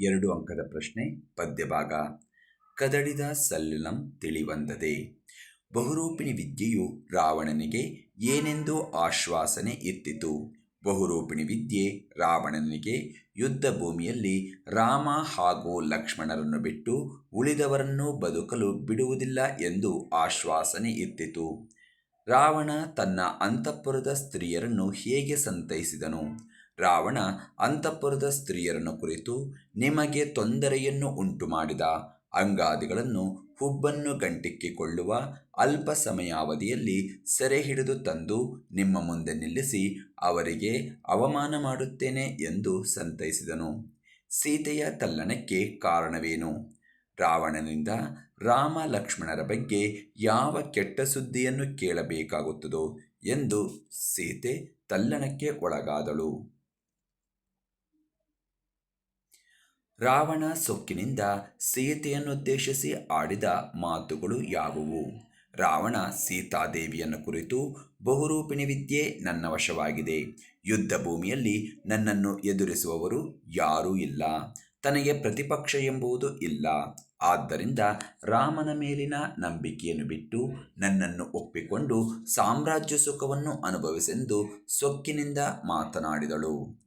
ಎರಡು ಅಂಕದ ಪ್ರಶ್ನೆ, ಪದ್ಯಭಾಗ. ಕದಡಿದ ಸಲ್ಲಲಂ ತಿಳಿವಂದದೆ. ಬಹುರೂಪಿಣಿ ವಿದ್ಯೆಯು ರಾವಣನಿಗೆ ಏನೆಂದು ಆಶ್ವಾಸನೆ ಇತ್ತಿತು ಬಹುರೂಪಿಣಿ ವಿದ್ಯೆ ರಾವಣನಿಗೆ ಯುದ್ಧ ಭೂಮಿಯಲ್ಲಿ ರಾಮ ಹಾಗೂ ಲಕ್ಷ್ಮಣರನ್ನು ಬಿಟ್ಟು ಉಳಿದವರನ್ನು ಬದುಕಲು ಬಿಡುವುದಿಲ್ಲ ಎಂದು ಆಶ್ವಾಸನೆ ಇತ್ತಿತು ರಾವಣ ತನ್ನ ಅಂತಃಪುರದ ಸ್ತ್ರೀಯರನ್ನು ಹೇಗೆ ಸಂತೈಸಿದನು? ರಾವಣ ಅಂತಃಪುರದ ಸ್ತ್ರೀಯರನ್ನು ಕುರಿತು ನಿಮಗೆ ತೊಂದರೆಯನ್ನು ಉಂಟು ಮಾಡಿದ ಅಂಗಾದಿಗಳನ್ನು ಹುಬ್ಬನ್ನು ಗಂಟಿಕ್ಕಿಕೊಳ್ಳುವ ಅಲ್ಪ ಸಮಯಾವಧಿಯಲ್ಲಿ ಸೆರೆ ಹಿಡಿದು ತಂದು ನಿಮ್ಮ ಮುಂದೆ ನಿಲ್ಲಿಸಿ ಅವರಿಗೆ ಅವಮಾನ ಮಾಡುತ್ತೇನೆ ಎಂದು ಸಂತೈಸಿದನು. ಸೀತೆಯ ತಲ್ಲಣಕ್ಕೆ ಕಾರಣವೇನು? ರಾವಣನಿಂದ ರಾಮ ಲಕ್ಷ್ಮಣರ ಬಗ್ಗೆ ಯಾವ ಕೆಟ್ಟ ಸುದ್ದಿಯನ್ನು ಕೇಳಬೇಕಾಗುತ್ತದೋ ಎಂದು ಸೀತೆ ತಲ್ಲಣಕ್ಕೆ ಒಳಗಾದಳು. ರಾವಣ ಸೊಕ್ಕಿನಿಂದ ಸೀತೆಯನ್ನುದ್ದೇಶಿಸಿ ಆಡಿದ ಮಾತುಗಳು ಯಾವುವು? ರಾವಣ ಸೀತಾದೇವಿಯನ್ನು ಕುರಿತು ಬಹುರೂಪಿಣಿ ವಿದ್ಯೆ ನನ್ನ ವಶವಾಗಿದೆ. ಯುದ್ಧ ಭೂಮಿಯಲ್ಲಿ ನನ್ನನ್ನು ಎದುರಿಸುವವರು ಯಾರೂ ಇಲ್ಲ. ತನಗೆ ಪ್ರತಿಪಕ್ಷ ಎಂಬುದು ಇಲ್ಲ. ಆದ್ದರಿಂದ ರಾಮನ ಮೇಲಿನ ನಂಬಿಕೆಯನ್ನು ಬಿಟ್ಟು ನನ್ನನ್ನು ಒಪ್ಪಿಕೊಂಡು ಸಾಮ್ರಾಜ್ಯ ಸುಖವನ್ನು ಅನುಭವಿಸೆಂದು ಸೊಕ್ಕಿನಿಂದ ಮಾತನಾಡಿದಳು.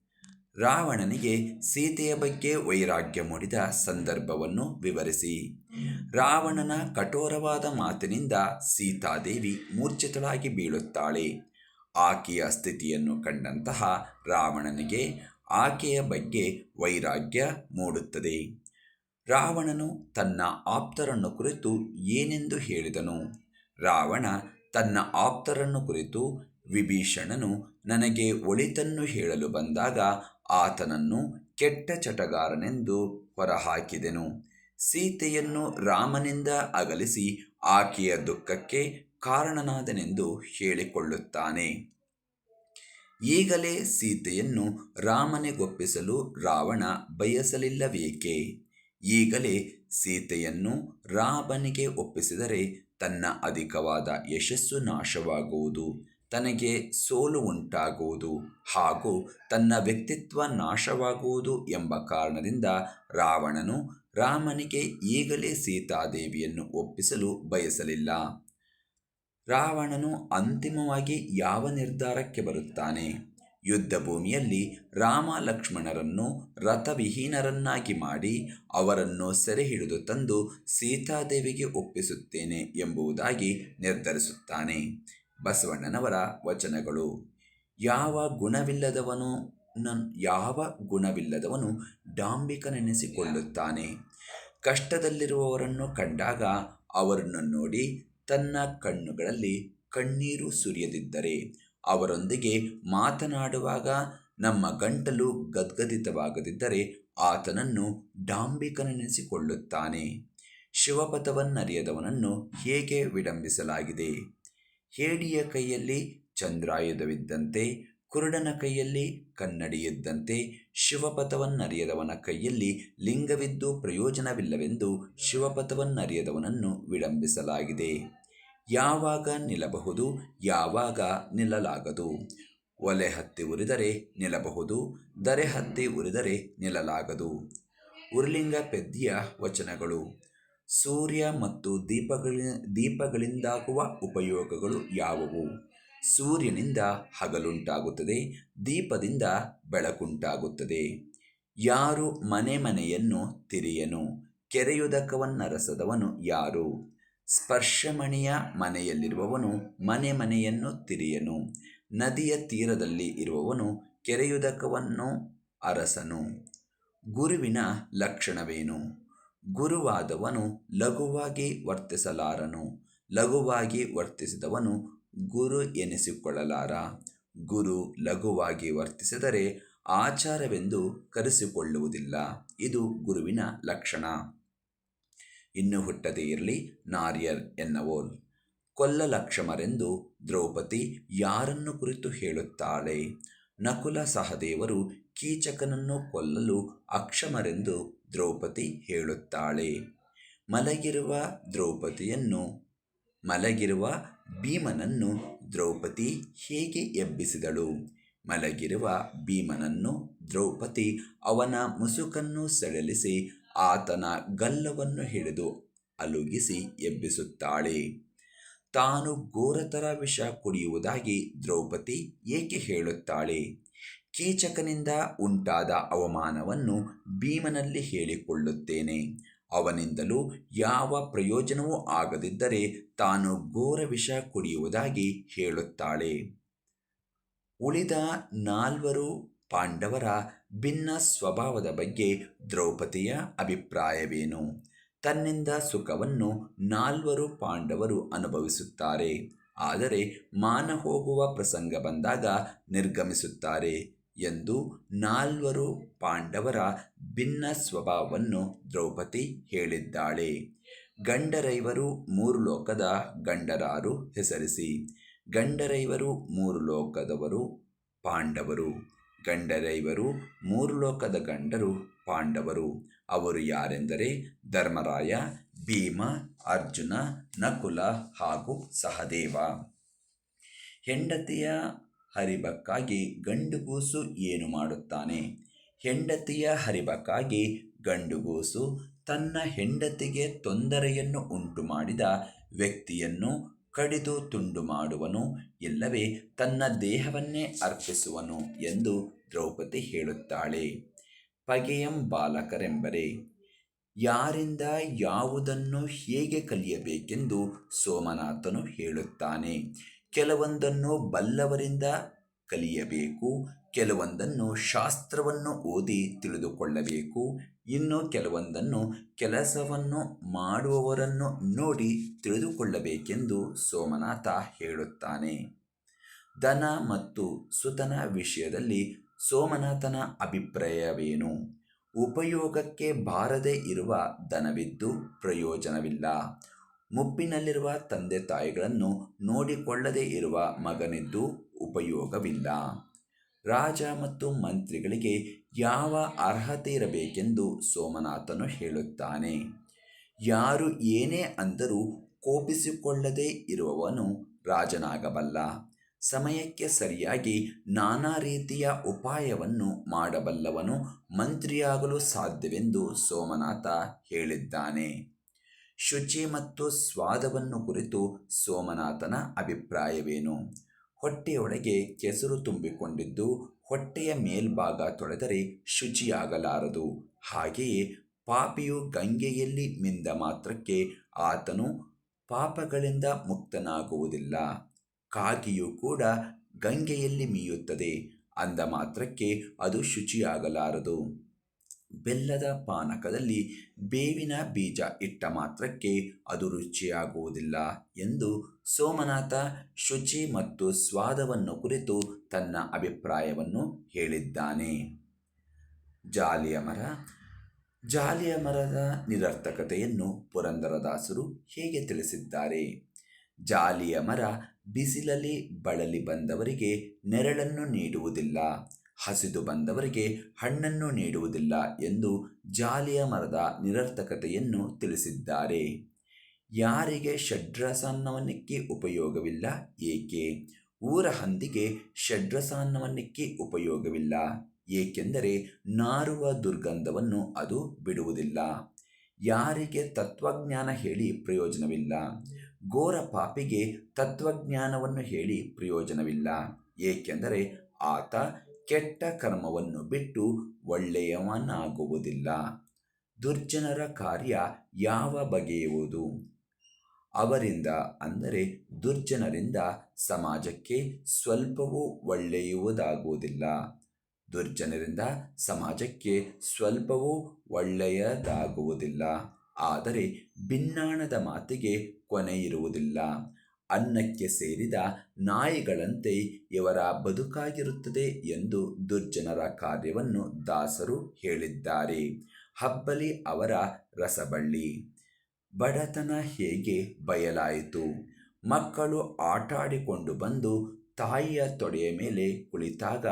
ರಾವಣನಿಗೆ ಸೀತೆಯ ಬಗ್ಗೆ ವೈರಾಗ್ಯ ಮೂಡಿದ ಸಂದರ್ಭವನ್ನು ವಿವರಿಸಿ. ರಾವಣನ ಕಠೋರವಾದ ಮಾತಿನಿಂದ ಸೀತಾದೇವಿ ಮೂರ್ಛಿತಳಾಗಿ ಬೀಳುತ್ತಾಳೆ. ಆಕೆಯ ಸ್ಥಿತಿಯನ್ನು ಕಂಡಂತಹ ರಾವಣನಿಗೆ ಆಕೆಯ ಬಗ್ಗೆ ವೈರಾಗ್ಯ ಮೂಡುತ್ತದೆ. ರಾವಣನು ತನ್ನ ಆಪ್ತರನ್ನು ಕುರಿತು ಏನೆಂದು ಹೇಳಿದನು? ರಾವಣ ತನ್ನ ಆಪ್ತರನ್ನು ಕುರಿತು ವಿಭೀಷಣನು ನನಗೆ ಒಳಿತನ್ನು ಹೇಳಲು ಬಂದಾಗ ಆತನನ್ನು ಕೆಟ್ಟ ಚಟಗಾರನೆಂದು ಹೊರಹಾಕಿದೆನು. ಸೀತೆಯನ್ನು ರಾಮನಿಂದ ಅಗಲಿಸಿ ಆಕೆಯ ದುಃಖಕ್ಕೆ ಕಾರಣನಾದನೆಂದು ಹೇಳಿಕೊಳ್ಳುತ್ತಾನೆ. ಈಗಲೇ ಸೀತೆಯನ್ನು ರಾಮನಿಗೊಪ್ಪಿಸಲು ರಾವಣ ಬಯಸಲಿಲ್ಲವೇಕೆ? ಈಗಲೇ ಸೀತೆಯನ್ನು ರಾಮನಿಗೆ ಒಪ್ಪಿಸಿದರೆ ತನ್ನ ಅಧಿಕವಾದ ಯಶಸ್ಸು ನಾಶವಾಗುವುದು. ತನಗೆ ಸೋಲು ಉಂಟಾಗುವುದು ಹಾಗೂ ತನ್ನ ವ್ಯಕ್ತಿತ್ವ ನಾಶವಾಗುವುದು ಎಂಬ ಕಾರಣದಿಂದ ರಾವಣನು ರಾಮನಿಗೆ ಈಗಲೇ ಸೀತಾದೇವಿಯನ್ನು ಒಪ್ಪಿಸಲು ಬಯಸಲಿಲ್ಲ. ರಾವಣನು ಅಂತಿಮವಾಗಿ ಯಾವ ನಿರ್ಧಾರಕ್ಕೆ ಬರುತ್ತಾನೆ? ಯುದ್ಧ ಭೂಮಿಯಲ್ಲಿ ರಾಮ ಲಕ್ಷ್ಮಣರನ್ನು ರಥವಿಹೀನರನ್ನಾಗಿ ಮಾಡಿ ಅವರನ್ನು ಸೆರೆ ಹಿಡಿದು ತಂದು ಸೀತಾದೇವಿಗೆ ಒಪ್ಪಿಸುತ್ತೇನೆ ಎಂಬುದಾಗಿ ನಿರ್ಧರಿಸುತ್ತಾನೆ. ಬಸವಣ್ಣನವರ ವಚನಗಳು. ಯಾವ ಗುಣವಿಲ್ಲದವನು ಯಾವ ಗುಣವಿಲ್ಲದವನು ಡಾಂಬಿಕನೆನಿಸಿಕೊಳ್ಳುತ್ತಾನೆ. ಕಷ್ಟದಲ್ಲಿರುವವರನ್ನು ಕಂಡಾಗ ಅವರನ್ನು ನೋಡಿ ತನ್ನ ಕಣ್ಣುಗಳಲ್ಲಿ ಕಣ್ಣೀರು ಸುರಿಯದಿದ್ದರೆ, ಅವರೊಂದಿಗೆ ಮಾತನಾಡುವಾಗ ನಮ್ಮ ಗಂಟಲು ಗದ್ಗದಿತವಾಗದಿದ್ದರೆ ಆತನನ್ನು ಡಾಂಬಿಕನೆನಿಸಿಕೊಳ್ಳುತ್ತಾನೆ. ಶಿವಪಥವನ್ನರಿಯದವನನ್ನು ಹೇಗೆ ವಿಡಂಬಿಸಲಾಗಿದೆ? ಹೇಡಿಯ ಕೈಯಲ್ಲಿ ಚಂದ್ರಾಯುಧವಿದ್ದಂತೆ, ಕುರುಡನ ಕೈಯಲ್ಲಿ ಕನ್ನಡಿಯಿದ್ದಂತೆ, ಶಿವಪಥವನ್ನರಿಯದವನ ಕೈಯಲ್ಲಿ ಲಿಂಗವಿದ್ದು ಪ್ರಯೋಜನವಿಲ್ಲವೆಂದು ಶಿವಪಥವನ್ನರಿಯದವನನ್ನು ವಿಡಂಬಿಸಲಾಗಿದೆ. ಯಾವಾಗ ನಿಲ್ಲಬಹುದು, ಯಾವಾಗ ನಿಲ್ಲಲಾಗದು. ಒಲೆ ಹತ್ತಿ ಉರಿದರೆ ನಿಲ್ಲಬಹುದು, ದರೆ ಹತ್ತಿ ಉರಿದರೆ ನಿಲ್ಲಲಾಗದು. ಉರ್ಲಿಂಗ ಪೆದ್ದಿಯ ವಚನಗಳು. ಸೂರ್ಯ ಮತ್ತು ದೀಪಗಳ ದೀಪಗಳಿಂದಾಗುವ ಉಪಯೋಗಗಳು ಯಾವುವು? ಸೂರ್ಯನಿಂದ ಹಗಲುಂಟಾಗುತ್ತದೆ, ದೀಪದಿಂದ ಬೆಳಕುಂಟಾಗುತ್ತದೆ. ಯಾರು ಮನೆ ಮನೆಯನ್ನು ತಿರಿಯನು? ಕೆರೆಯುದಕವನ್ನರಸದವನು ಯಾರು? ಸ್ಪರ್ಶಮಣಿಯ ಮನೆಯಲ್ಲಿರುವವನು ಮನೆ ಮನೆಯನ್ನು ತಿರಿಯನು. ನದಿಯ ತೀರದಲ್ಲಿ ಇರುವವನು ಕೆರೆಯುದಕವನ್ನು ಅರಸನು. ಗುರುವಿನ ಲಕ್ಷಣವೇನು? ಗುರುವಾದವನು ಲಘುವಾಗಿ ವರ್ತಿಸಲಾರನು. ಲಘುವಾಗಿ ವರ್ತಿಸಿದವನು ಗುರು ಎನಿಸಿಕೊಳ್ಳಲಾರ. ಗುರು ಲಘುವಾಗಿ ವರ್ತಿಸಿದರೆ ಆಚಾರವೆಂದು ಕರೆಸಿಕೊಳ್ಳುವುದಿಲ್ಲ. ಇದು ಗುರುವಿನ ಲಕ್ಷಣ. ಇನ್ನು ಹುಟ್ಟದೇ ಇರಲಿ, ನಾರಿಯರ್ ಎನ್ನವೋಲ್. ಕೊಲ್ಲ ಲಕ್ಷಮರೆಂದು ದ್ರೌಪದಿ ಯಾರನ್ನು ಕುರಿತು ಹೇಳುತ್ತಾಳೆ? ನಕುಲ ಸಹದೇವರು ಕೀಚಕನನ್ನು ಕೊಲ್ಲಲು ಅಕ್ಷಮರೆಂದು ದ್ರೌಪದಿ ಹೇಳುತ್ತಾಳೆ. ಮಲಗಿರುವ ದ್ರೌಪದಿಯನ್ನು, ಮಲಗಿರುವ ಭೀಮನನ್ನು ದ್ರೌಪದಿ ಹೇಗೆ ಎಬ್ಬಿಸಿದಳು? ಮಲಗಿರುವ ಭೀಮನನ್ನು ದ್ರೌಪದಿ ಅವನ ಮುಸುಕನ್ನು ಸೆಳೆಲಿಸಿ ಆತನ ಗಲ್ಲವನ್ನು ಹಿಡಿದು ಅಲುಗಿಸಿ ಎಬ್ಬಿಸುತ್ತಾಳೆ. ತಾನು ಘೋರತರ ವಿಷ ಕುಡಿಯುವುದಾಗಿ ದ್ರೌಪದಿ ಏಕೆ ಹೇಳುತ್ತಾಳೆ? ಕೀಚಕನಿಂದ ಉಂಟಾದ ಅವಮಾನವನ್ನು ಭೀಮನಲ್ಲಿ ಹೇಳಿಕೊಳ್ಳುತ್ತೇನೆ. ಅವನಿಂದಲೂ ಯಾವ ಪ್ರಯೋಜನವೂ ಆಗದಿದ್ದರೆ ತಾನು ಘೋರ ವಿಷ ಕುಡಿಯುವುದಾಗಿ ಹೇಳುತ್ತಾಳೆ. ಉಳಿದ ನಾಲ್ವರು ಪಾಂಡವರ ಭಿನ್ನ ಸ್ವಭಾವದ ಬಗ್ಗೆ ದ್ರೌಪದಿಯ ಅಭಿಪ್ರಾಯವೇನು? ತನ್ನಿಂದ ಸುಖವನ್ನು ನಾಲ್ವರು ಪಾಂಡವರು ಅನುಭವಿಸುತ್ತಾರೆ, ಆದರೆ ಮಾನ ಹೋಗುವ ಪ್ರಸಂಗ ಬಂದಾಗ ನಿರ್ಗಮಿಸುತ್ತಾರೆ. ಎಂದು ನಾಲ್ವರು ಪಾಂಡವರ ಭಿನ್ನ ಸ್ವಭಾವವನ್ನು ದ್ರೌಪದಿ ಹೇಳಿದ್ದಾಳೆ. ಗಂಡರೈವರು ಮೂರು ಲೋಕದ ಗಂಡರಾರು ಹೆಸರಿಸಿ. ಗಂಡರೈವರು ಮೂರು ಲೋಕದವರು ಪಾಂಡವರು. ಗಂಡರೈವರು ಮೂರು ಲೋಕದ ಗಂಡರು ಪಾಂಡವರು. ಅವರು ಯಾರೆಂದರೆ ಧರ್ಮರಾಯ, ಭೀಮ, ಅರ್ಜುನ, ನಕುಲ ಹಾಗೂ ಸಹದೇವ. ಹೆಂಡತಿಯ ಹರಿಬಕ್ಕಾಗಿ ಗಂಡುಗೂಸು ಏನು ಮಾಡುತ್ತಾನೆ? ಹೆಂಡತಿಯ ಹರಿಬಕ್ಕಾಗಿ ಗಂಡುಗೂಸು ತನ್ನ ಹೆಂಡತಿಗೆ ತೊಂದರೆಯನ್ನು ಉಂಟು ಮಾಡಿದ ವ್ಯಕ್ತಿಯನ್ನು ಕಡಿದು ತುಂಡು ಮಾಡುವನು ಇಲ್ಲವೇ ತನ್ನ ದೇಹವನ್ನೇ ಅರ್ಪಿಸುವನು ಎಂದು ದ್ರೌಪದಿ ಹೇಳುತ್ತಾಳೆ. ಪಗೆಯಂ ಬಾಲಕರೆಂಬರೆ, ಯಾರಿಂದ ಯಾವುದನ್ನು ಹೇಗೆ ಕಲಿಯಬೇಕೆಂದು ಸೋಮನಾಥನು ಹೇಳುತ್ತಾನೆ. ಕೆಲವೊಂದನ್ನು ಬಲ್ಲವರಿಂದ ಕಲಿಯಬೇಕು, ಕೆಲವೊಂದನ್ನು ಶಾಸ್ತ್ರವನ್ನು ಓದಿ ತಿಳಿದುಕೊಳ್ಳಬೇಕು, ಇನ್ನು ಕೆಲವೊಂದನ್ನು ಕೆಲಸವನ್ನು ಮಾಡುವವರನ್ನು ನೋಡಿ ತಿಳಿದುಕೊಳ್ಳಬೇಕೆಂದು ಸೋಮನಾಥ ಹೇಳುತ್ತಾನೆ. ದನ ಮತ್ತು ಸುತನ ವಿಷಯದಲ್ಲಿ ಸೋಮನಾಥನ ಅಭಿಪ್ರಾಯವೇನು? ಉಪಯೋಗಕ್ಕೆ ಬಾರದೇ ಇರುವ ದನವಿದ್ದು ಪ್ರಯೋಜನವಿಲ್ಲ. ಮುಪ್ಪಿನಲ್ಲಿರುವ ತಂದೆ ತಾಯಿಗಳನ್ನು ನೋಡಿಕೊಳ್ಳದೇ ಇರುವ ಮಗನಿದ್ದು ಉಪಯೋಗವಿಲ್ಲ. ರಾಜ ಮತ್ತು ಮಂತ್ರಿಗಳಿಗೆ ಯಾವ ಅರ್ಹತೆ ಇರಬೇಕೆಂದು ಸೋಮನಾಥನು ಹೇಳುತ್ತಾನೆ. ಯಾರು ಏನೇ ಅಂದರೂ ಕೋಪಿಸಿಕೊಳ್ಳದೇ ಇರುವವನು ರಾಜನಾಗಬಲ್ಲ. ಸಮಯಕ್ಕೆ ಸರಿಯಾಗಿ ನಾನಾ ರೀತಿಯ ಉಪಾಯವನ್ನು ಮಾಡಬಲ್ಲವನು ಮಂತ್ರಿಯಾಗಲು ಸಾಧ್ಯವೆಂದು ಸೋಮನಾಥ ಹೇಳಿದ್ದಾನೆ. ಶುಚಿ ಮತ್ತು ಸ್ವಾದವನ್ನು ಕುರಿತು ಸೋಮನಾಥನ ಅಭಿಪ್ರಾಯವೇನು? ಹೊಟ್ಟೆಯೊಳಗೆ ಕೆಸರು ತುಂಬಿಕೊಂಡಿದ್ದು ಹೊಟ್ಟೆಯ ಮೇಲ್ಭಾಗ ತೊಳೆದರೆ ಶುಚಿಯಾಗಲಾರದು. ಹಾಗೆಯೇ ಪಾಪಿಯು ಗಂಗೆಯಲ್ಲಿ ಮಿಂದ ಮಾತ್ರಕ್ಕೆ ಆತನು ಪಾಪಗಳಿಂದ ಮುಕ್ತನಾಗುವುದಿಲ್ಲ. ಕಾಗಿಯು ಕೂಡ ಗಂಗೆಯಲ್ಲಿ ಮೀಯುತ್ತದೆ. ಅಂದ ಮಾತ್ರಕ್ಕೆ ಅದು ಶುಚಿಯಾಗಲಾರದು. ಬೆಲ್ಲದ ಪಾನಕದಲ್ಲಿ ಬೇವಿನ ಬೀಜ ಇಟ್ಟ ಮಾತ್ರಕ್ಕೆ ಅದು ರುಚಿಯಾಗುವುದಿಲ್ಲ ಎಂದು ಸೋಮನಾಥ ಶುಚಿ ಮತ್ತು ಸ್ವಾದವನ್ನು ಕುರಿತು ತನ್ನ ಅಭಿಪ್ರಾಯವನ್ನು ಹೇಳಿದ್ದಾನೆ. ಜಾಲಿಯ ಮರ ಜಾಲಿಯ ಮರದ ನಿರರ್ಥಕತೆಯನ್ನು ಪುರಂದರದಾಸರು ಹೇಗೆ ತಿಳಿಸಿದ್ದಾರೆ? ಜಾಲಿಯ ಮರ ಬಿಸಿಲಲ್ಲಿ ಬಳಲಿ ಬಂದವರಿಗೆ ನೆರಳನ್ನು ನೀಡುವುದಿಲ್ಲ. ಹಸಿದು ಬಂದವರಿಗೆ ಹಣ್ಣನ್ನು ನೀಡುವುದಿಲ್ಲ ಎಂದು ಜಾಲಿಯ ಮರದ ನಿರರ್ಥಕತೆಯನ್ನು ತಿಳಿಸಿದ್ದಾರೆ. ಯಾರಿಗೆ ಷಡ್ರಸಾನ್ನವನ್ನಿಕ್ಕಿ ಉಪಯೋಗವಿಲ್ಲ, ಏಕೆ? ಊರ ಹಂದಿಗೆ ಷಡ್ರಸಾನ್ನವನ್ನಿಕ್ಕಿ ಉಪಯೋಗವಿಲ್ಲ, ಏಕೆಂದರೆ ನಾರುವ ದುರ್ಗಂಧವನ್ನು ಅದು ಬಿಡುವುದಿಲ್ಲ. ಯಾರಿಗೆ ತತ್ವಜ್ಞಾನ ಹೇಳಿ ಪ್ರಯೋಜನವಿಲ್ಲ, ಘೋರ ಪಾಪಿಗೆ ತತ್ವಜ್ಞಾನವನ್ನು ಹೇಳಿ ಪ್ರಯೋಜನವಿಲ್ಲ, ಏಕೆಂದರೆ ಆತ ಕೆಟ್ಟ ಕರ್ಮವನ್ನು ಬಿಟ್ಟು ಒಳ್ಳೆಯವನಾಗುವುದಿಲ್ಲ. ದುರ್ಜನರ ಕಾರ್ಯ ಯಾವ ಬಗೆಯುವುದು? ಅವರಿಂದ ಅಂದರೆ ದುರ್ಜನರಿಂದ ಸಮಾಜಕ್ಕೆ ಸ್ವಲ್ಪವೂ ಒಳ್ಳೆಯುವುದಾಗುವುದಿಲ್ಲ. ದುರ್ಜನರಿಂದ ಸಮಾಜಕ್ಕೆ ಸ್ವಲ್ಪವೂ ಒಳ್ಳೆಯದಾಗುವುದಿಲ್ಲ. ಆದರೆ ಭಿನ್ನಾಣದ ಮಾತಿಗೆ ಕೊನೆಯಿರುವುದಿಲ್ಲ. ಅನ್ನಕ್ಕೆ ಸೇರಿದ ನಾಯಿಗಳಂತೆ ಇವರ ಬದುಕಾಗಿರುತ್ತದೆ ಎಂದು ದುರ್ಜನರ ಕಾರ್ಯವನ್ನು ದಾಸರು ಹೇಳಿದ್ದಾರೆ. ಹಬ್ಬಲಿ ಅವರ ರಸಬಳ್ಳಿ. ಬಡತನ ಹೇಗೆ ಬಯಲಾಯಿತು? ಮಕ್ಕಳು ಆಟಾಡಿಕೊಂಡು ಬಂದು ತಾಯಿಯ ತೊಡೆಯ ಮೇಲೆ ಕುಳಿತಾಗ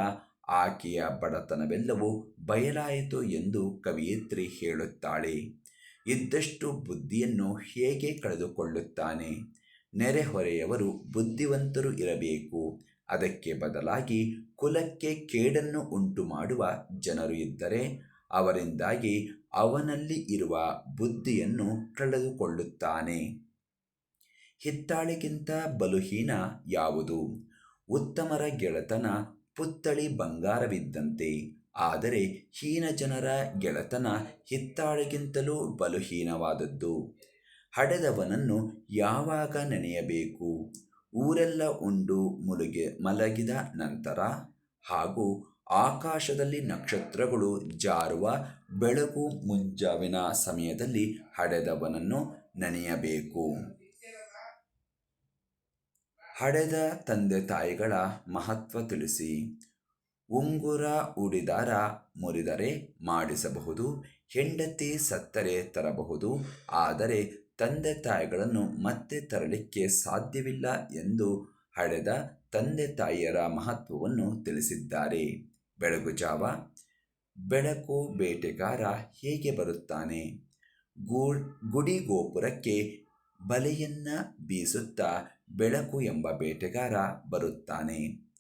ಆಕೆಯ ಬಡತನವೆಲ್ಲವೂ ಬಯಲಾಯಿತು ಎಂದು ಕವಿಯತ್ರಿ ಹೇಳುತ್ತಾಳೆ. ಇದ್ದಷ್ಟು ಬುದ್ಧಿಯನ್ನು ಹೇಗೆ ಕಳೆದುಕೊಳ್ಳುತ್ತಾನೆ? ನೆರೆಹೊರೆಯವರು ಬುದ್ಧಿವಂತರು ಇರಬೇಕು. ಅದಕ್ಕೆ ಬದಲಾಗಿ ಕುಲಕ್ಕೆ ಕೇಡನ್ನು ಉಂಟು ಮಾಡುವ ಜನರು ಇದ್ದರೆ ಅವರಿಂದಾಗಿ ಅವನಲ್ಲಿ ಇರುವ ಬುದ್ಧಿಯನ್ನು ಕಳೆದುಕೊಳ್ಳುತ್ತಾನೆ. ಹಿತ್ತಾಳಿಗಿಂತ ಬಲುಹೀನ ಯಾವುದು? ಉತ್ತಮರ ಗೆಳೆತನ ಪುತ್ತಳಿ ಬಂಗಾರವಿದ್ದಂತೆ. ಆದರೆ ಹೀನ ಜನರ ಗೆಳೆತನ ಹಿತ್ತಾಳಿಗಿಂತಲೂ ಬಲುಹೀನವಾದದ್ದು. ಹಡೆದವನನ್ನು ಯಾವಾಗ ನೆನೆಯಬೇಕು? ಊರೆಲ್ಲ ಉಂಡು ಮುಲುಗೆ ಮಲಗಿದ ನಂತರ? ಹಾಗೂ ಆಕಾಶದಲ್ಲಿ ನಕ್ಷತ್ರಗಳು ಜಾರುವ ಬೆಳಕು ಮುಂಜಾವಿನ ಸಮಯದಲ್ಲಿ ಹಡೆದವನನ್ನು ನೆನೆಯಬೇಕು. ಹಡೆದ ತಂದೆ ತಾಯಿಗಳ ಮಹತ್ವ ತಿಳಿಸಿ. ಉಂಗುರ ಉಡಿದಾರ ಮುರಿದರೆ ಮಾಡಿಸಬಹುದು, ಹೆಂಡತಿ ಸತ್ತರೆ ತರಬಹುದು, ಆದರೆ ತಂದೆ ತಾಯಿಗಳನ್ನು ಮತ್ತೆ ತರಲಿಕ್ಕೆ ಸಾಧ್ಯವಿಲ್ಲ ಎಂದು ಹಳೆದ ತಂದೆ ತಾಯಿಯರ ಮಹತ್ವವನ್ನು ತಿಳಿಸಿದ್ದಾರೆ. ಬೆಳಗುಜಾವ ಬೆಳಕು ಬೇಟೆಗಾರ ಹೇಗೆ ಬರುತ್ತಾನೆ? ಗುಡಿ ಗೋಪುರಕ್ಕೆ ಬಲೆಯನ್ನ ಬೀಸುತ್ತಾ ಬೆಳಕು ಎಂಬ ಬೇಟೆಗಾರ ಬರುತ್ತಾನೆ.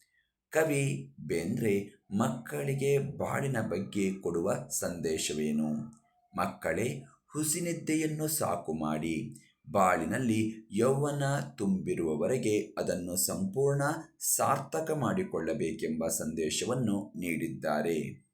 ಕವಿ ಬೇಂದ್ರೆ, ಮಕ್ಕಳಿಗೆ ಬಾಳಿನ ಬಗ್ಗೆ ಕೊಡುವ ಸಂದೇಶವೇನು? ಮಕ್ಕಳೇ ಹುಸಿನಿದ್ದೆಯನ್ನು ಸಾಕು ಮಾಡಿ. ಬಾಳಿನಲ್ಲಿ ಯೌವನ ತುಂಬಿರುವವರೆಗೆ ಅದನ್ನು ಸಂಪೂರ್ಣ ಸಾರ್ಥಕ ಮಾಡಿಕೊಳ್ಳಬೇಕೆಂಬ ಸಂದೇಶವನ್ನು ನೀಡಿದ್ದಾರೆ.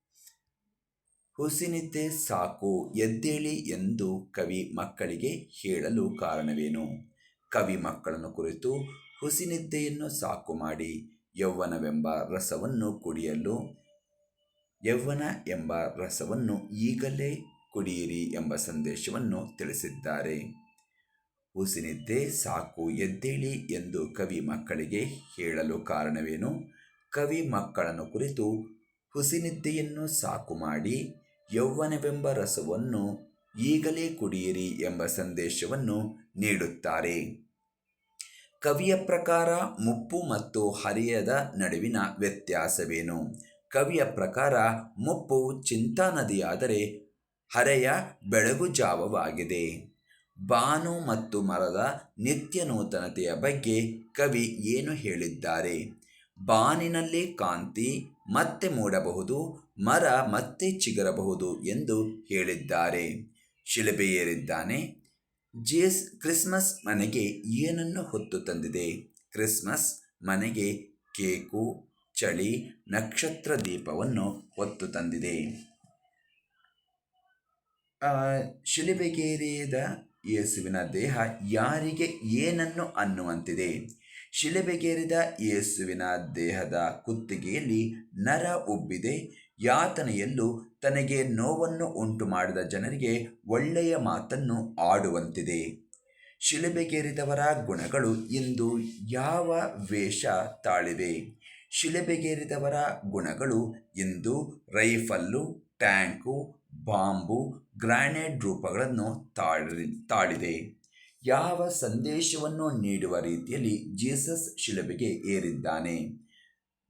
ಹುಸಿನಿದ್ದೆ ಸಾಕು, ಎದ್ದೇಳಿ ಎಂದು ಕವಿ ಮಕ್ಕಳಿಗೆ ಹೇಳಲು ಕಾರಣವೇನು? ಕವಿ ಮಕ್ಕಳನ್ನು ಕುರಿತು ಹುಸಿನಿದ್ದೆಯನ್ನು ಸಾಕು ಮಾಡಿ, ಯೌವನವೆಂಬ ರಸವನ್ನು ಕುಡಿಯಲು, ಯೌವನ ಎಂಬ ರಸವನ್ನು ಈಗಲೇ ಕುಡಿಯಿರಿ ಎಂಬ ಸಂದೇಶವನ್ನು ತಿಳಿಸಿದ್ದಾರೆ. ಹುಸಿನಿದ್ದೆ ಸಾಕು ಎದ್ದೇಳಿ ಎಂದು ಕವಿ ಮಕ್ಕಳಿಗೆ ಹೇಳಲು ಕಾರಣವೇನು? ಕವಿ ಮಕ್ಕಳನ್ನು ಕುರಿತು ಹುಸಿನಿದ್ದೆಯನ್ನು ಸಾಕು ಮಾಡಿ ಯೌವನವೆಂಬ ರಸವನ್ನು ಈಗಲೇ ಕುಡಿಯಿರಿ ಎಂಬ ಸಂದೇಶವನ್ನು ನೀಡುತ್ತಾರೆ. ಕವಿಯ ಪ್ರಕಾರ ಮುಪ್ಪು ಮತ್ತು ಹರಿಯದ ನಡುವಿನ ವ್ಯತ್ಯಾಸವೇನು? ಕವಿಯ ಪ್ರಕಾರ ಮುಪ್ಪು ಚಿಂತಾ ನದಿಯಾದರೆ ಬೆಳಗು ಜಾವವಾಗಿದೆ. ಬಾನು ಮತ್ತು ಮರದ ನಿತ್ಯ ನೂತನತೆಯ ಬಗ್ಗೆ ಕವಿ ಏನು ಹೇಳಿದ್ದಾರೆ? ಬಾನಿನಲ್ಲಿ ಕಾಂತಿ ಮತ್ತೆ ಮೂಡಬಹುದು, ಮರ ಮತ್ತೆ ಚಿಗರಬಹುದು ಎಂದು ಹೇಳಿದ್ದಾರೆ. ಶಿಲುಬೆ ಏರಿದ್ದಾನೆ ಜೇಸ್ ಕ್ರಿಸ್ಮಸ್ ಮನೆಗೆ ಏನನ್ನು ಹೊತ್ತು ತಂದಿದೆ? ಕ್ರಿಸ್ಮಸ್ ಮನೆಗೆ ಕೇಕು, ಚಳಿ, ನಕ್ಷತ್ರ ದೀಪವನ್ನು ಹೊತ್ತು ತಂದಿದೆ. ಶಿಲುಬೆಗೇರಿದ ಯೇಸುವಿನ ದೇಹ ಯಾರಿಗೆ ಏನನ್ನು ಅನ್ನುವಂತಿದೆ? ಶಿಲೆಬೆಗೇರಿದ ಯೇಸುವಿನ ದೇಹದ ಕುತ್ತಿಗೆಯಲ್ಲಿ ನರ ಉಬ್ಬಿದೆ. ಯಾತನೆಯಲ್ಲೂ ತನಗೆ ನೋವನ್ನು ಉಂಟು ಮಾಡಿದ ಜನರಿಗೆ ಒಳ್ಳೆಯ ಮಾತನ್ನು ಆಡುವಂತಿದೆ. ಶಿಲೆಬೆಗೇರಿದವರ ಗುಣಗಳು ಇಂದು ಯಾವ ವೇಷ ತಾಳಿವೆ? ಶಿಲೆಬೆಗೇರಿದವರ ಗುಣಗಳು ಇಂದು ರೈಫಲ್ಲು, ಟ್ಯಾಂಕು ಬಾಂಬು ಗ್ರಾನೇಡ್ ರೂಪಗಳನ್ನು ತಾಳಿ, ತಾಳಿದೆ. ಯಾವ ಸಂದೇಶವನ್ನು ನೀಡುವ ರೀತಿಯಲ್ಲಿ ಜೀಸಸ್ ಶಿಲುಬೆಗೆ ಏರಿದ್ದಾನೆ.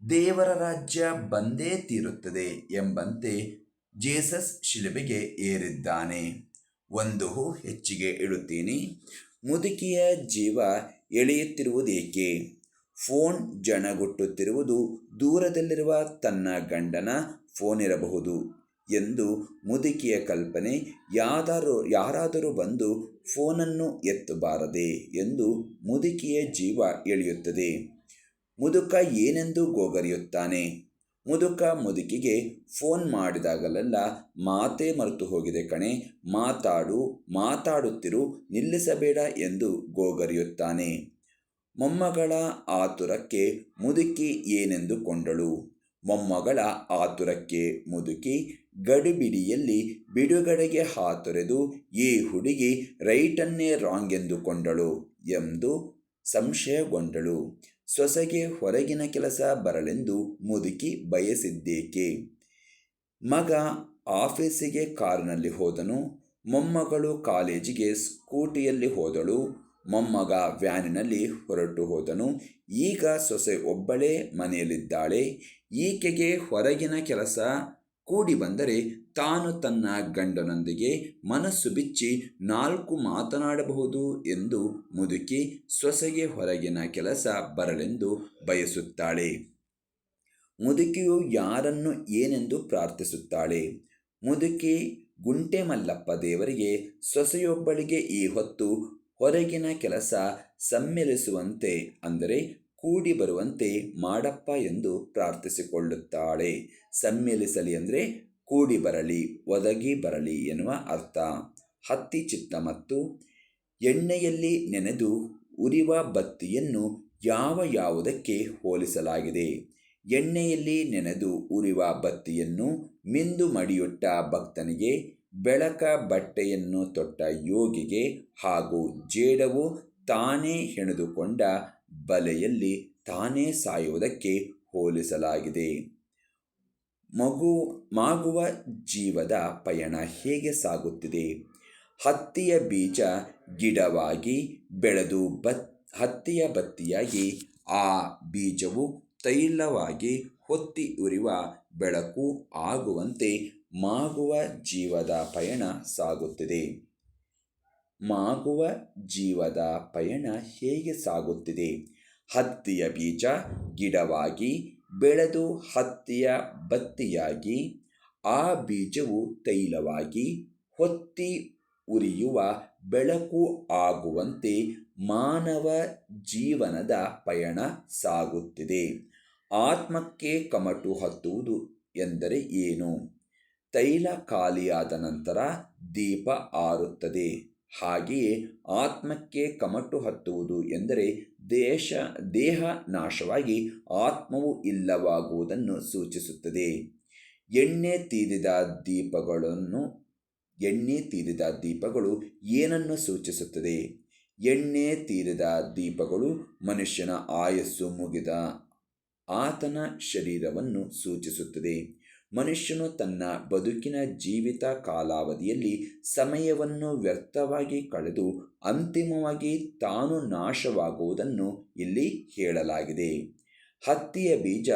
ದೇವರ ರಾಜ್ಯ ಬಂದೇ ತೀರುತ್ತದೆ ಎಂಬಂತೆ ಜೇಸಸ್ ಶಿಲುಬೆಗೆ ಏರಿದ್ದಾನೆ. ಒಂದು ಹೆಚ್ಚಿಗೆ ಇಡುತ್ತೀನಿ. ಮುದುಕಿಯ ಜೀವ ಎಳೆಯುತ್ತಿರುವುದೇಕೆ? ಫೋನ್ ಜಣಗುಟ್ಟುತ್ತಿರುವುದು ದೂರದಲ್ಲಿರುವ ತನ್ನ ಗಂಡನ ಫೋನ್ ಇರಬಹುದು. ಎಂದು ಮುದುಕಿಯ ಕಲ್ಪನೆ, ಯಾದರೂ ಯಾರಾದರೂ ಬಂದು ಫೋನನ್ನು ಎತ್ತಬಾರದೆ ಎಂದು ಮುದುಕಿಯ ಜೀವ ಎಳೆಯುತ್ತದೆ. ಮುದುಕ ಏನೆಂದು ಗೋಗರಿಯುತ್ತಾನೆ? ಮುದುಕ ಮುದುಕಿಗೆ ಫೋನ್ ಮಾಡಿದಾಗಲೆಲ್ಲ ಮಾತೇ ಮರೆತು ಹೋಗಿದೆ ಕಣೆ. ಮಾತಾಡು, ಮಾತಾಡುತ್ತಿರು, ನಿಲ್ಲಿಸಬೇಡ ಎಂದು ಗೋಗರಿಯುತ್ತಾನೆ. ಮೊಮ್ಮಗಳ ಆತುರಕ್ಕೆ ಮುದುಕಿ ಏನೆಂದು ಕೊಂಡಳು? ಮೊಮ್ಮಗಳ ಆತುರಕ್ಕೆ ಮುದುಕಿ ಗಡಿಬಿಡಿಯಲ್ಲಿ ಬಿಡುಗಡೆಗೆ ಹಾತೊರೆದು ಈ ಹುಡುಗಿ ರೈಟನ್ನೇ ರಾಂಗ್ ಎಂದುಕೊಂಡಳು ಎಂದು ಸಂಶಯಗೊಂಡಳು. ಸೊಸೆಗೆ ಹೊರಗಿನ ಕೆಲಸ ಬರಲೆಂದು ಮುದುಕಿ ಬಯಸಿದ್ದೇಕೆ? ಮಗ ಆಫೀಸಿಗೆ ಕಾರಿನಲ್ಲಿ ಹೋದನು. ಮೊಮ್ಮಗಳು ಕಾಲೇಜಿಗೆ ಸ್ಕೂಟಿಯಲ್ಲಿ ಹೋದಳು. ಮೊಮ್ಮಗ ವ್ಯಾನಿನಲ್ಲಿ ಹೊರಟು ಹೋದನು. ಈಗ ಸೊಸೆ ಒಬ್ಬಳೇ ಮನೆಯಲ್ಲಿದ್ದಾಳೆ. ಈಕೆಗೆ ಹೊರಗಿನ ಕೆಲಸ ಕೂಡಿ ಬಂದರೆ ತಾನು ತನ್ನ ಗಂಡನೊಂದಿಗೆ ಮನಸ್ಸು ಬಿಚ್ಚಿ ನಾಲ್ಕು ಮಾತನಾಡಬಹುದು ಎಂದು ಮುದುಕಿ ಸೊಸೆಗೆ ಹೊರಗಿನ ಕೆಲಸ ಬರಲೆಂದು ಬಯಸುತ್ತಾಳೆ. ಮುದುಕಿಯು ಯಾರನ್ನು ಏನೆಂದು ಪ್ರಾರ್ಥಿಸುತ್ತಾಳೆ? ಮುದುಕಿ ಗುಂಟೆ ಮಲ್ಲಪ್ಪ ದೇವರಿಗೆ ಸೊಸೆಯೊಬ್ಬಳಿಗೆ ಈ ಹೊತ್ತು ಹೊರಗಿನ ಕೆಲಸ ಸಮ್ಮಿಲಿಸುವಂತೆ, ಅಂದರೆ ಕೂಡಿ ಬರುವಂತೆ ಮಾಡಪ್ಪ ಎಂದು ಪ್ರಾರ್ಥಿಸಿಕೊಳ್ಳುತ್ತಾಳೆ. ಸಮ್ಮಿಲಿಸಲಿ ಅಂದರೆ ಕೂಡಿ ಬರಲಿ ಒದಗಿ ಬರಲಿ ಎನ್ನುವ ಅರ್ಥ. ಹತ್ತಿ ಚಿತ್ತ ಮತ್ತು ಎಣ್ಣೆಯಲ್ಲಿ ನೆನೆದು ಉರಿವ ಬತ್ತಿಯನ್ನು ಯಾವ ಯಾವುದಕ್ಕೆ ಹೋಲಿಸಲಾಗಿದೆ? ಎಣ್ಣೆಯಲ್ಲಿ ನೆನೆದು ಉರಿವ ಬತ್ತಿಯನ್ನು ಮಿಂದು ಮಡಿಯುಟ್ಟ ಭಕ್ತನಿಗೆ ಬೆಳಕ ಬಟ್ಟೆಯನ್ನು ತೊಟ್ಟ ಯೋಗಿಗೆ ಹಾಗೂ ಜೇಡವು ತಾನೇ ಹೆಣೆದುಕೊಂಡ ಬಲೆಯಲ್ಲಿ ತಾನೇ ಸಾಯುವುದಕ್ಕೆ ಹೋಲಿಸಲಾಗಿದೆ. ಮಗು, ಮಾಗುವ ಜೀವದ ಪಯಣ ಹೇಗೆ ಸಾಗುತ್ತಿದೆ? ಹತ್ತಿಯ ಬೀಜ ಗಿಡವಾಗಿ ಬೆಳೆದು ಬತ್, ಹತ್ತಿಯ ಬತ್ತಿಯಾಗಿ ಆ ಬೀಜವು ತೈಲವಾಗಿ ಹೊತ್ತಿ ಉರಿವ ಬೆಳಕು ಆಗುವಂತೆ ಮಾಗುವ ಜೀವದ ಪಯಣ ಸಾಗುತ್ತಿದೆ. ಮಾಗುವ ಜೀವದ ಪಯಣ ಹೇಗೆ ಸಾಗುತ್ತಿದೆ? ಹತ್ತಿಯ ಬೀಜ ಗಿಡವಾಗಿ, ಬೆಳೆದು ಹತ್ತಿಯ ಬತ್ತಿಯಾಗಿ, ಆ ಬೀಜವು ತೈಲವಾಗಿ, ಹೊತ್ತಿ ಉರಿಯುವ ಬೆಳಕು ಆಗುವಂತೆ ಮಾನವ ಜೀವನದ ಪಯಣ ಸಾಗುತ್ತಿದೆ. ಆತ್ಮಕ್ಕೆ ಕಮಟು ಹತ್ತುವುದು ಎಂದರೆ ಏನು? ತೈಲ ಖಾಲಿಯಾದ ನಂತರ ದೀಪ ಆರುತ್ತದೆ. ಹಾಗೆಯೇ ಆತ್ಮಕ್ಕೆ ಕಮಟು ಹತ್ತುವುದು ಎಂದರೆ ದೇಶ, ದೇಹ ನಾಶವಾಗಿ ಆತ್ಮವು ಇಲ್ಲವಾಗುವುದನ್ನು ಸೂಚಿಸುತ್ತದೆ. ಎಣ್ಣೆ ತೀರಿದ ದೀಪಗಳನ್ನು, ಎಣ್ಣೆ ತೀರಿದ ದೀಪಗಳು ಏನನ್ನು ಸೂಚಿಸುತ್ತದೆ? ಎಣ್ಣೆ ತೀರಿದ ದೀಪಗಳು ಮನುಷ್ಯನ ಆಯಸ್ಸು ಮುಗಿದ ಆತನ ಶರೀರವನ್ನು ಸೂಚಿಸುತ್ತದೆ. ಮನುಷ್ಯನು ತನ್ನ ಬದುಕಿನ ಜೀವಿತ ಕಾಲಾವಧಿಯಲ್ಲಿ ಸಮಯವನ್ನು ವ್ಯರ್ಥವಾಗಿ ಕಳೆದು ಅಂತಿಮವಾಗಿ ತಾನು ನಾಶವಾಗುವುದನ್ನು ಇಲ್ಲಿ ಹೇಳಲಾಗಿದೆ. ಹತ್ತಿಯ ಬೀಜ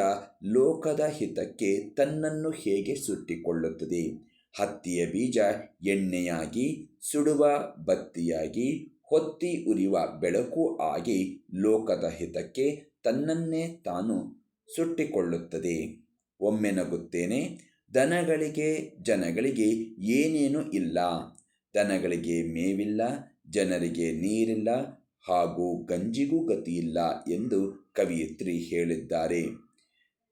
ಲೋಕದ ಹಿತಕ್ಕೆ ತನ್ನನ್ನು ಹೇಗೆ ಸುಟ್ಟಿಕೊಳ್ಳುತ್ತದೆ? ಹತ್ತಿಯ ಬೀಜ ಎಣ್ಣೆಯಾಗಿ, ಸುಡುವ ಬತ್ತಿಯಾಗಿ, ಹೊತ್ತಿ ಉರಿಯುವ ಬೆಳಕು ಆಗಿ ಲೋಕದ ಹಿತಕ್ಕೆ ತನ್ನನ್ನೇ ತಾನು ಸುಟ್ಟಿಕೊಳ್ಳುತ್ತದೆ. ಒಮ್ಮೆ ನಗುತ್ತೇನೆ ದನಗಳಿಗೆ, ಜನಗಳಿಗೆ ಏನೇನೂ ಇಲ್ಲ. ದನಗಳಿಗೆ ಮೇವಿಲ್ಲ, ಜನರಿಗೆ ನೀರಿಲ್ಲ ಹಾಗೂ ಗಂಜಿಗೂ ಗತಿಯಿಲ್ಲ ಎಂದು ಕವಿಯತ್ರಿ ಹೇಳಿದ್ದಾರೆ.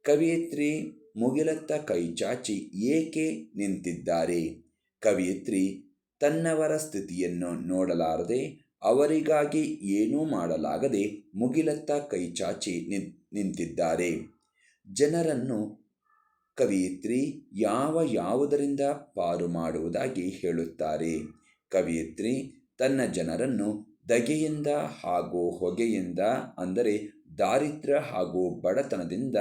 ಕವಿಯತ್ರಿ ಮುಗಿಲತ್ತ ಕೈಚಾಚಿ ಏಕೆ ನಿಂತಿದ್ದಾರೆ? ಕವಿಯತ್ರಿ, ತನ್ನವರ ಸ್ಥಿತಿಯನ್ನು ನೋಡಲಾರದೆ ಅವರಿಗಾಗಿ ಏನೂ ಮಾಡಲಾಗದೆ ಮುಗಿಲತ್ತ ಕೈಚಾಚಿ ನಿಂತಿದ್ದಾರೆ. ಜನರನ್ನು ಕವಿಯತ್ರಿ, ಯಾವ ಯಾವುದರಿಂದ ಪಾರು ಮಾಡುವುದಾಗಿ ಹೇಳುತ್ತಾರೆ. ಕವಿಯತ್ರಿ, ತನ್ನ ಜನರನ್ನು ದಗೆಯಿಂದ ಹಾಗೂ ಹೊಗೆಯಿಂದ, ಅಂದರೆ ದಾರಿದ್ರ್ಯ ಹಾಗೂ ಬಡತನದಿಂದ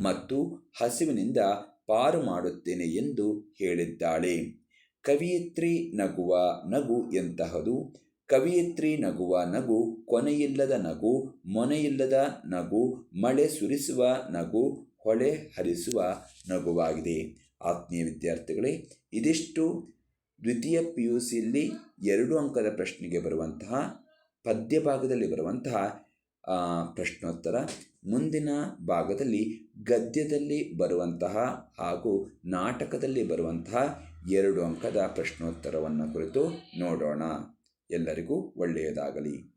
ಮತ್ತು ಹಸಿವಿನಿಂದ ಪಾರು ಮಾಡುತ್ತೇನೆ ಎಂದು ಹೇಳಿದ್ದಾಳೆ. ಕವಿಯತ್ರಿ ನಗುವ ನಗು ಎಂತಹದು? ಕವಿಯತ್ರಿ ನಗುವ ನಗು ಕೊನೆಯಿಲ್ಲದ ನಗು, ಮೊನೆಯಿಲ್ಲದ ನಗು, ಮಳೆ ಸುರಿಸುವ ನಗು ಹೊಳೆ ಹರಿಸುವ ನಗುವಾಗಿದೆ. ಆತ್ಮೀಯ ವಿದ್ಯಾರ್ಥಿಗಳೇ, ಇದಿಷ್ಟು ದ್ವಿತೀಯ ಪಿ ಯು ಸಿಯಲ್ಲಿ ಎರಡು ಅಂಕದ ಪ್ರಶ್ನೆಗೆ ಬರುವಂತಹ ಪದ್ಯ ಭಾಗದಲ್ಲಿ ಬರುವಂತಹ ಪ್ರಶ್ನೋತ್ತರ. ಮುಂದಿನ ಭಾಗದಲ್ಲಿ ಗದ್ಯದಲ್ಲಿ ಬರುವಂತಹ ಹಾಗೂ ನಾಟಕದಲ್ಲಿ ಬರುವಂತಹ ಎರಡು ಅಂಕದ ಪ್ರಶ್ನೋತ್ತರವನ್ನು ಕುರಿತು ನೋಡೋಣ. ಎಲ್ಲರಿಗೂ ಒಳ್ಳೆಯದಾಗಲಿ.